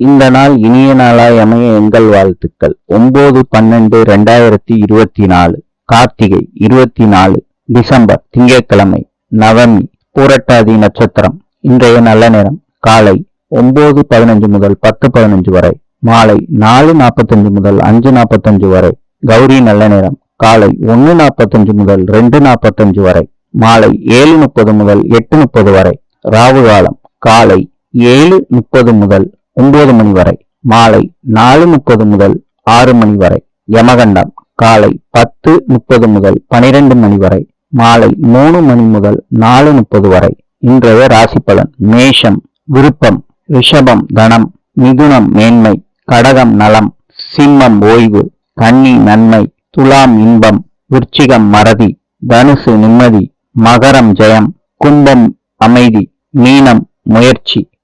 இந்த நாள் இனிய நாளாய் அமைய எங்கள் வாழ்த்துக்கள். ஒன்பது பன்னெண்டு ரெண்டாயிரத்தி இருபத்தி நாலு கார்த்திகை இருபத்தி நாலு டிசம்பர் திங்கட்கிழமை நவமி பூரட்டாதி நட்சத்திரம் இன்றைய நல்ல நேரம் காலை ஒன்பது பதினஞ்சு முதல் பத்து பதினஞ்சு வரை மாலை நாலு நாற்பத்தஞ்சு முதல் அஞ்சு நாற்பத்தஞ்சு வரை கௌரி நல்ல நேரம் காலை ஒன்று நாற்பத்தஞ்சு முதல் ரெண்டு நாற்பத்தஞ்சு வரை மாலை ஏழு முப்பது முதல் எட்டு முப்பது வரை ராவு காலம் காலை ஏழு முப்பது முதல் ஒன்பது மணி வரை மாலை நாலு முப்பது முதல் ஆறு மணி வரை யமகண்டம் காலை பத்து முப்பது முதல் பனிரெண்டு மணி வரை மாலை மூணு மணி முதல் நாலு முப்பது வரை. இன்றைய ராசி பலன் மேஷம் விருப்பம் ரிஷபம் தனம் மிதுனம் மேன்மை கடகம் நலம் சிம்மம் ஓய்வு கன்னி நன்மை துலாம் இன்பம் விருச்சிகம் மறதி தனுசு நிம்மதி மகரம் ஜெயம் கும்பம் அமைதி மீனம் முயற்சி.